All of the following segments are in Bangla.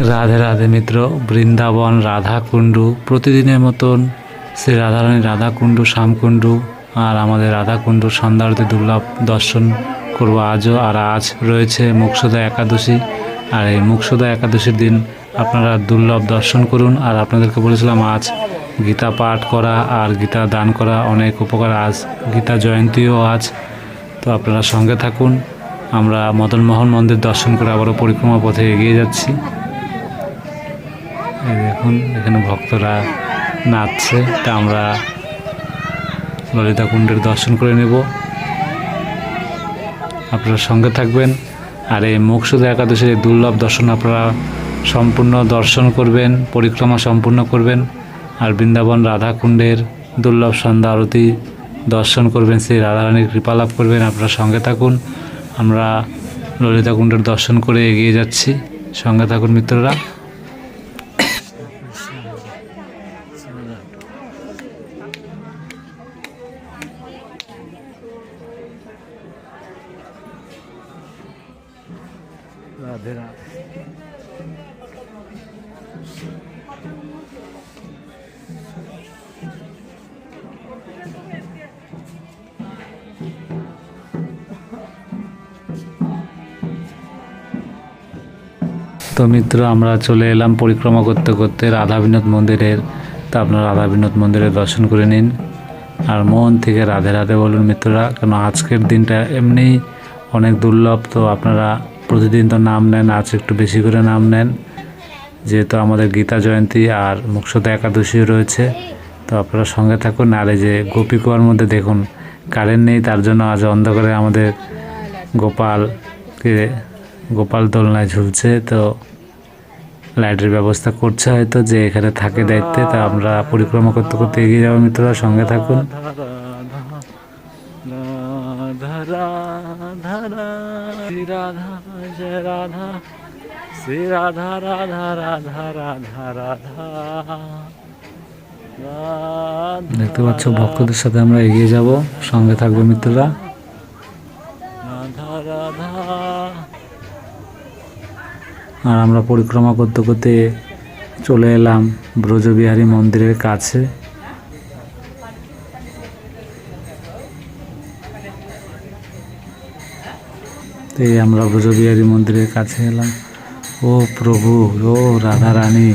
রাধে রাধে মিত্র, বৃন্দাবন, রাধাকুণ্ডু, প্রতিদিনের মতন শ্রী রাধারানী রাধাকুণ্ডু, শ্যামকুণ্ডু আর আমাদের রাধাকুণ্ডু সন্ধ্যারতি দুর্লভ দর্শন করব আজও। আর আজ রয়েছে মুক্ষুদা একাদশী। আর এই মুক্ষুদা একাদশীর দিন আপনারা দুর্লভ দর্শন করুন। আর আপনাদেরকে বলেছিলাম আজ গীতা পাঠ করা আর গীতা দান করা অনেক উপকার। আজ গীতা জয়ন্তীও আজ। তো আপনারা সঙ্গে থাকুন। আমরা মদনমোহন মন্দির দর্শন করে আবারও পরিক্রমা পথে এগিয়ে যাচ্ছি। এই দেখুন, এখানে ভক্তরা নাচছে। তা আমরা ললিতা কুণ্ডের দর্শন করে নেব। আপনারা সঙ্গে থাকবেন। আর এই মুখশুদ্ধ একাদশীর দুর্লভ দর্শন আপনারা সম্পূর্ণ দর্শন করবেন, পরিক্রমা সম্পূর্ণ করবেন। আর বৃন্দাবন রাধাকুণ্ডের দুর্লভ সন্ধ্যা আরতি দর্শন করবেন, সেই রাধারানীর কৃপা লাভ করবেন। আপনারা সঙ্গে থাকুন। আমরা ললিতা কুণ্ডের দর্শন করে এগিয়ে যাচ্ছি। সঙ্গে থাকুন মিত্ররা। তো মিত্র, আমরা চলে এলাম পরিক্রমা করতে করতে রাধা বিনোদ মন্দিরের। তা আপনারা রাধা বিনোদ মন্দিরের দর্শন করে নিন। আর মন থেকে রাধে রাধে বলুন মিত্ররা, কেন আজকের দিনটা এমনি অনেক দুর্লভ, তো আপনারা প্রতিদিন তো নাম নেন, আজ একটু বেশি করে নাম নেন। যেহেতু আমাদের গীতা জয়ন্তী আর মুক্ষতা একাদশীও রয়েছে, তো আপনারা সঙ্গে থাকুন। আর এই যে গোপী কুয়ার মধ্যে দেখুন, কারেন্ট নেই, তার জন্য আজ অন্ধকারে আমাদের গোপালকে গোপাল দোলনায় ঝুলছে, তো লাইটের ব্যবস্থা করছে হয়তো, যে এখানে থাকে দায়িত্বে, তা আমরা পরিক্রমা করতে করতে এগিয়ে যাব, মিত্ররা, সঙ্গে থাকুন। রাধা শ্রী রাধা রাধা রাধা রাধা রাধা দেখতে পাচ্ছ, ভক্তদের সাথে আমরা এগিয়ে যাব, সঙ্গে থাকব, মিত্ররা। রাধা রাধা আর আমরা পরিক্রমা করতে করতে চলে এলাম ব্রজবিহারী মন্দিরের কাছে। তো আমরা ব্রজবিহারী মন্দিরের কাছে এলাম। ও প্রভু, ও রাধা রানী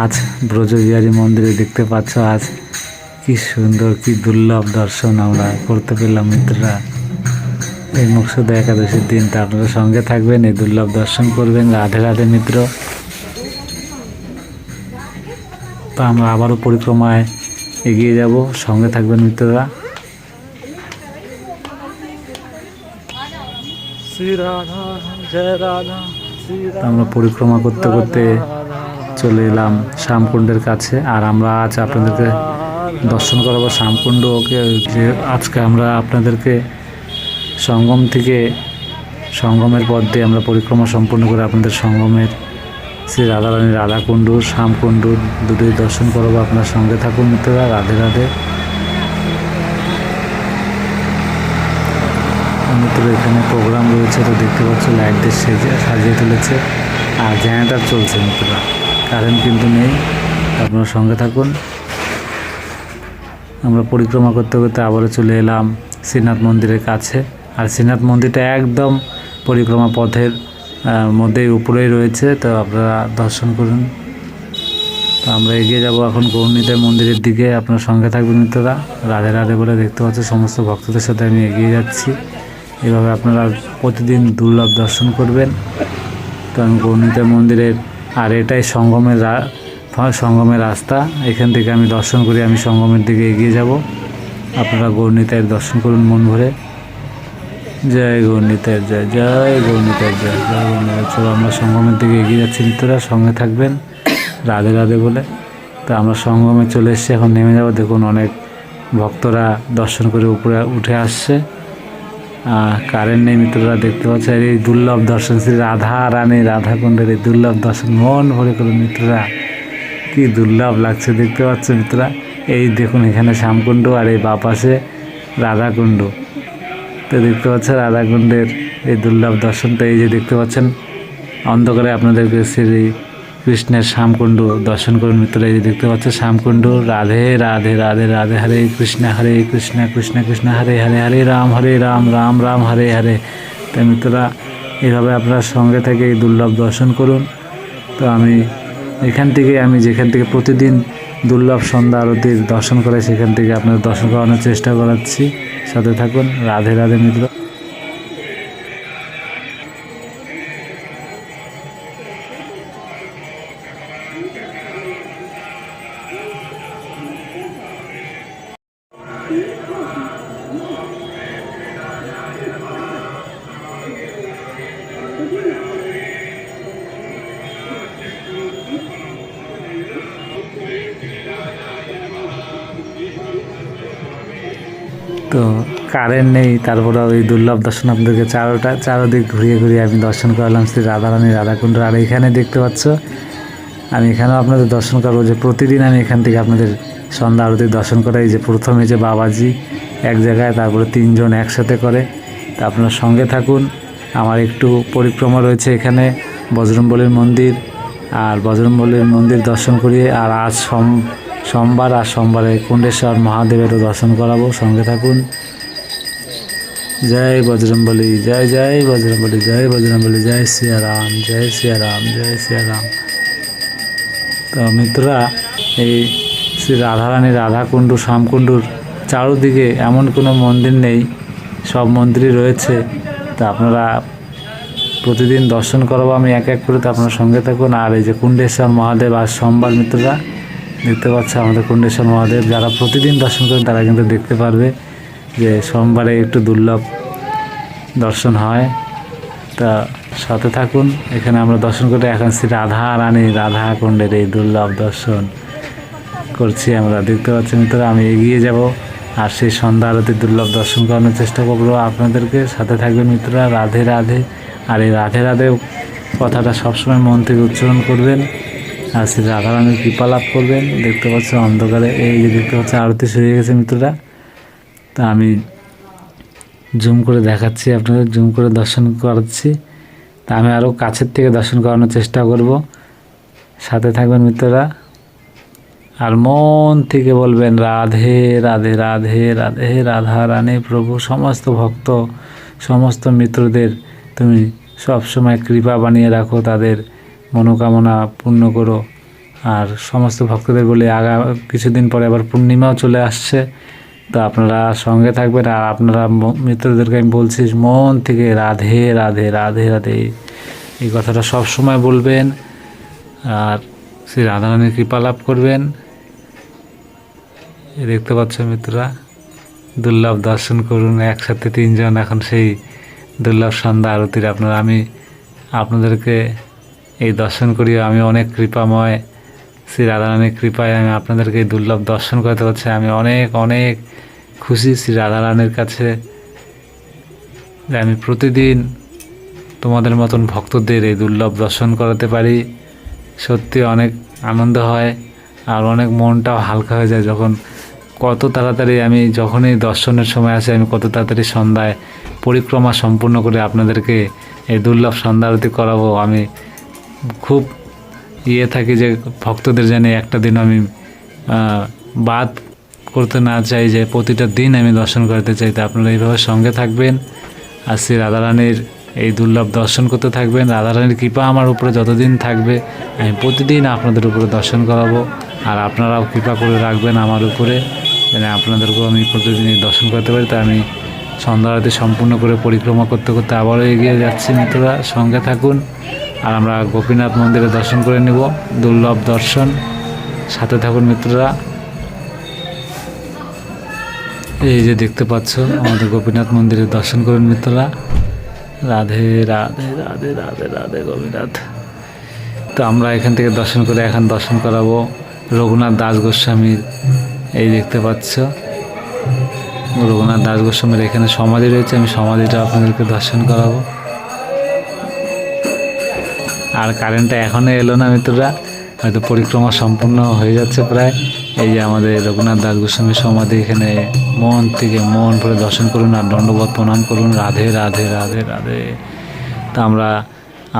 আজ ব্রজবিহারী মন্দিরে দেখতে পাচ্ছ, আজ কি সুন্দর, কি দুর্লভ দর্শন আমরা করতে পেলাম মিত্ররা। এই মুখশুদ্ধ একাদশীর দিন তা আপনারা সঙ্গে থাকবেন এই দুর্লভ দর্শন করবেন। রাধে রাধে মিত্র। তা আমরা আবারও পরিক্রমায় এগিয়ে যাব। সঙ্গে থাকবেন মিত্ররা। আমরা পরিক্রমা করতে করতে চলে এলাম শ্যামকুণ্ডের কাছে। আর আমরা আজ আপনাদেরকে দর্শন করাবো শ্যামকুণ্ডকে যে আজকে আমরা আপনাদেরকে সঙ্গম থেকে সঙ্গমের পথ দিয়ে আমরা পরিক্রমা সম্পূর্ণ করে আপনাদের সঙ্গমের শ্রী রাধারানী রাধাকুণ্ড, শ্যামকুণ্ড দুটোই দর্শন করাবো। আপনার সঙ্গে থাকুন মিত্ররা, রাধে রাধে। মিত্র এখানে প্রোগ্রাম রয়েছে, তো দেখতে পাচ্ছ, লাইট দিয়ে সেজে সাজিয়ে তুলেছে। আর জেনারেটার চলছে মিত্ররা, কারেন্ট কিন্তু নেই। আপনার সঙ্গে থাকুন। আমরা পরিক্রমা করতে করতে আবারও চলে এলাম শ্রীনাথ মন্দিরের কাছে। আর শ্রীনাথ মন্দিরটা একদম পরিক্রমা পথের আহ, মধ্যেই উপরেই রয়েছে তো আপনারা দর্শন করুন। তো আমরা এগিয়ে যাব এখন গৌরনীতাই মন্দিরের দিকে। আপনার সঙ্গে থাকবেন মিত্ররা। রাধে রাধে বলে দেখতে পাচ্ছেন সমস্ত ভক্তদের সাথে আমি এগিয়ে যাচ্ছি। এভাবে আপনারা প্রতিদিন দুর্লভ দর্শন করবেন। তো আমি গৌরনীতাই মন্দিরের আর এটাই সঙ্গমের সঙ্গমের রাস্তা। এখান থেকে আমি দর্শন করি আমি সঙ্গমের দিকে এগিয়ে যাব। আপনারা গৌরনীতায়ের দর্শন করুন মন ভরে। জয় গৌরনীতায়ের জয় জয় গৌরনীতায়ের জয় জয় গৌরনীতায়ের চলো আমরা সঙ্গমের দিকে এগিয়ে যাচ্ছি, মিত্ররা সঙ্গে থাকবেন, রাধে রাধে বলে। তো আমরা সঙ্গমে চলে এসেছি, এখন নেমে যাব। দেখুন অনেক ভক্তরা দর্শন করে উপরে উঠে আসছে। কারেন্ট নেই, মিত্ররা দেখতে পাচ্ছে, এই দুর্লভ দর্শন, শ্রী রাধা রানী রাধা কুণ্ডের এই দুর্লভ দর্শন। মন ভরে করুন মিত্ররা, কি দুর্লভ লাগছে দেখতে পাচ্ছ, মিত্ররা। এই দেখুন এখানে শ্যামকুণ্ড আর এই বা পাশে রাধাকুণ্ড। তো দেখতে পাচ্ছেন রাধাকুণ্ডের এই দুর্লভ দর্শন তো এই যে দেখতে পাচ্ছেন। অন্ধকারে আপনাদেরকে শ্রী কৃষ্ণের শ্যামকুণ্ড দর্শন করুন। মিত্ররা এই যে দেখতে পাচ্ছ শ্যামকুণ্ড, রাধে রাধে রাধে রাধে, হরে কৃষ্ণ হরে কৃষ্ণ কৃষ্ণ কৃষ্ণ, হরে হরে হরে রাম হরে রাম রাম রাম, হরে হরে। তাই মিত্ররা, এইভাবে আপনারা সঙ্গে থেকে এই দুর্লভ দর্শন করুন। তো আমি এখান থেকে, আমি যেখান থেকে প্রতিদিন দুর্লভ সন্ধ্যা আরতির দর্শন করে সেখান থেকে আপনার দর্শন করানোর চেষ্টা করাচ্ছি। সাথে থাকুন। রাধে রাধে মিত্র। তো কারেন্ট নেই, তারপরে ওই দুর্লভ দর্শন আপনাদেরকে চারোটা, চারোদিক ঘুরিয়ে ঘুরিয়ে আমি দর্শন করালাম শ্রী রাধারানী রাধাকুণ্ড আর এখানে দেখতে পাচ্ছ, আমি এখানেও আপনাদের দর্শন করব যে প্রতিদিন আমি এখান থেকে আপনাদের সন্ধ্যা আরতি দর্শন করাই যে প্রথমে যে বাবাজি এক জায়গায়, তারপরে তিনজন একসাথে করে। তা আপনার সঙ্গে থাকুন। আমার একটু পরিক্রমা রয়েছে এখানে, বজরংবলীর মন্দির। আর বজরংবলীর মন্দির দর্শন করিয়ে, আর আজ সোম সোমবার আর সোমবারে কুণ্ডেশ্বর মহাদেবেরও দর্শন করাবো। সঙ্গে থাকুন। জয় বজরংবলী, জয় জয় বজরংবলী জয় বজরংবলী, জয় সিয়া রাম জয় সিয়া রাম জয় সিয়া রাম তো মিত্ররা, এই শ্রী রাধারানী রাধাকুণ্ডু, শ্যামকুণ্ডুর চারোদিকে এমন কোনো মন্দির নেই, সব মন্দিরই রয়েছে। তা আপনারা প্রতিদিন দর্শন করাবো আমি এক এক করে। তো আপনার সঙ্গে থাকুন। আর এই যে কুণ্ডেশ্বর মহাদেব আর সোমবার মিত্ররা দেখতে পাচ্ছে আমাদের কুণ্ডেশ্বর মহাদেব। যারা প্রতিদিন দর্শন করেন, তারা কিন্তু দেখতে পারবে যে সোমবারে একটু দুর্লভ দর্শন হয়। তা সাথে থাকুন। এখানে আমরা দর্শন করে এখন শ্রী রাধা রানী, রাধা কুণ্ডের এই দুর্লভ দর্শন করছি আমরা। দেখতে পাচ্ছি মিত্র আমি এগিয়ে যাব আর সেই সন্ধ্যা আরতি দুর্লভ দর্শন করানোর চেষ্টা করব আপনাদেরকে। সাথে থাকবেন মিত্ররা, রাধে রাধে। আর এই রাধে রাধে কথাটা সবসময় মন থেকে উচ্চারণ করবেন। আর শ্রী রাধারানীর কৃপা লাভ করবেন, দেখতে পাচ্ছ অন্ধকারে, এই যে দেখতে পাচ্ছ আরতি শুরু হয়ে গেছে মিত্ররা। তা আমি জুম করে দেখাচ্ছি আপনাদের, জুম করে দর্শন করাচ্ছি। তা আমি আরও কাছের থেকে দর্শন করানোর চেষ্টা করব। সাথে থাকবেন মিত্ররা। আর মন থেকে বলবেন, রাধে রাধে রাধে রাধে, রাধা রানী প্রভু, সমস্ত ভক্ত, সমস্ত মিত্রদের, তুমি সবসময় কৃপা বানিয়ে রাখো তাদের মনোকামনা পূর্ণ করো। আর সমস্ত ভক্তদের বলে, আগা, কিছুদিন পরে আবার পূর্ণিমাও চলে আসছে। তো আপনারা সঙ্গে থাকবেন। আর আপনারা মিত্রদেরকে আমি বলছি, মন থেকে রাধে রাধে রাধে রাধে। এই কথাটা সব সময় বলবেন। আর শ্রী রাধারানীর কৃপা লাভ করবেন। দেখতে পাচ্ছ মিত্ররা, দুর্লভ দর্শন করুন। একসাথে তিনজন এখন সেই দুর্লভ সন্ধ্যা আরতির। আপনারা, আমি আপনাদেরকে এই দর্শন করি আমি অনেক কৃপাময়। শ্রী রাধারানীর কৃপায় আমি আপনাদেরকে এই দুর্লভ দর্শন করতে পারছি। আমি অনেক অনেক খুশি শ্রী রাধারানীর কাছে। যে আমি প্রতিদিন তোমাদের মতন ভক্তদের এই দুর্লভ দর্শন করাতে পারি। সত্যি অনেক আনন্দ হয় আর অনেক মনটাও হালকা হয়ে যায় যখন কত তাড়াতাড়ি আমি যখনই দর্শনের সময় আসে, আমি কত তাড়াতাড়ি সন্ধ্যায় পরিক্রমা সম্পূর্ণ করে আপনাদেরকে এই দুর্লভ সন্ধ্যা আরতি করাবো। আমি খুব ইয়ে থাকি যে ভক্তদের জানি একটা দিন আমি বাদ করতে না চাই, যে প্রতিটা দিন আমি দর্শন করতে চাই। তা আপনারা এইভাবে সঙ্গে থাকবেন। আর শ্রী রাধারানীর এই দুর্লভ দর্শন করতে থাকবেন। রাধারানীর কৃপা আমার উপরে যতদিন থাকবে, আমি প্রতিদিন আপনাদের উপরে দর্শন করাবো। আর আপনারাও কৃপা করে রাখবেন আমার উপরে। যেন আপনাদেরকেও আমি প্রতিদিন দর্শন করতে পারি। তা আমি সন্ধ্যা আরতি সম্পূর্ণ করে পরিক্রমা করতে করতে আবারও এগিয়ে যাচ্ছি মিত্ররা, সঙ্গে থাকুন। আর আমরা গোপীনাথ মন্দিরে দর্শন করে নেব, দুর্লভ দর্শন। সাথে থাকুন মিত্ররা। এই যে দেখতে পাচ্ছ, আমাদের গোপীনাথ মন্দিরে দর্শন করুন মিত্ররা। রাধে রাধে রাধে রাধে রাধে গোপীনাথ। তো আমরা এখান থেকে দর্শন করে এখন দর্শন করাবো রঘুনাথ দাস গোস্বামীর। এই দেখতে পাচ্ছ। রঘুনাথ দাস গোস্বামীর এখানে সমাধি রয়েছে, আমি সমাধিটা আপনাদেরকে দর্শন করাবো। আর কারেন্টটা এখনও এলো না মিত্ররা, হয়তো পরিক্রমা সম্পূর্ণ হয়ে যাচ্ছে প্রায়। এই যে আমাদের রঘুনাথ দাস গোস্বামীর সমাধি, এখানে মন থেকে মন ভরে দর্শন করুন আর দণ্ডবোধ প্রণাম করুন। রাধে রাধে রাধে রাধে। তা আমরা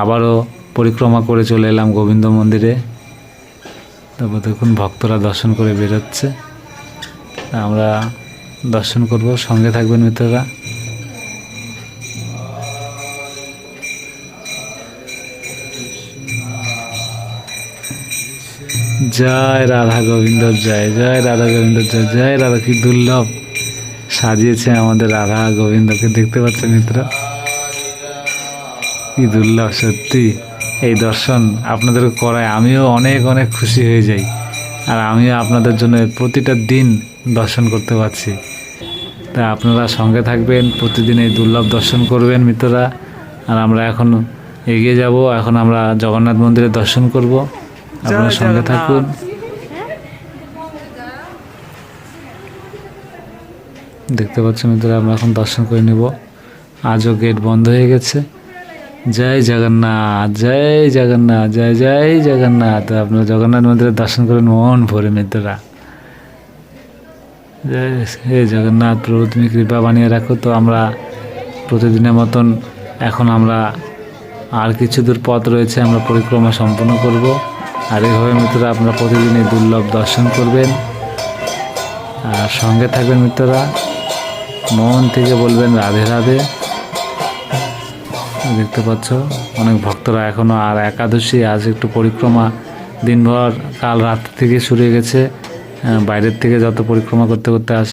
আবারও পরিক্রমা করে চলে এলাম গোবিন্দ মন্দিরে। তারপর দেখুন, ভক্তরা দর্শন করে বেরোচ্ছে। আমরা দর্শন করব, সঙ্গে থাকবেন মিত্ররা। জয় রাধা গোবিন্দ, জয় জয় রাধা গোবিন্দ, জয় জয় রাধা কি দুর্লভ। সাজিয়েছে আমাদের রাধা গোবিন্দকে, দেখতে পাচ্ছেন মিত্র? কি দুর্লভ, সত্যি। এই দর্শন আপনাদের করায় আমিও অনেক অনেক খুশি হয়ে যাই। আর আমিও আপনাদের জন্য প্রতিটা দিন দর্শন করতে পারছি। তা আপনারা সঙ্গে থাকবেন প্রতিদিন এই দুর্লভ দর্শন করবেন মিত্ররা। আর আমরা এখন এগিয়ে যাব এখন আমরা জগন্নাথ মন্দিরে দর্শন করব। আপনারা সঙ্গে থাকুন। দেখতে পাচ্ছেন মিত্ররা আমরা এখন দর্শন করে নেব। আজও গেট বন্ধ হয়ে গেছে। জয় জগন্নাথ জয় জগন্নাথ জয় জয় জগন্নাথ। আপনারা জগন্নাথ মন্দিরে দর্শন করেন মন ভরে মিত্ররা। হে জগন্নাথ প্রভু, তুমি কৃপা বানিয়ে রাখো। তো আমরা প্রতিদিনের মতন এখন আমরা আর কিছু দূর পথ রয়েছে, আমরা পরিক্রমা সম্পন্ন করব। আর এইভাবে মিত্ররা, আপনারা প্রতিদিন এই দুর্লভ দর্শন করবেন। আর সঙ্গে থাকবেন মিত্ররা, মন থেকে বলবেন রাধে রাধে। দেখতে পাচ্ছ, অনেক ভক্তরা এখনও আর একাদশী, আজ একটু পরিক্রমা। দিনভর কাল রাত থেকে শুরু গেছে। বাইরের থেকে যত পরিক্রমা করতে করতে আসে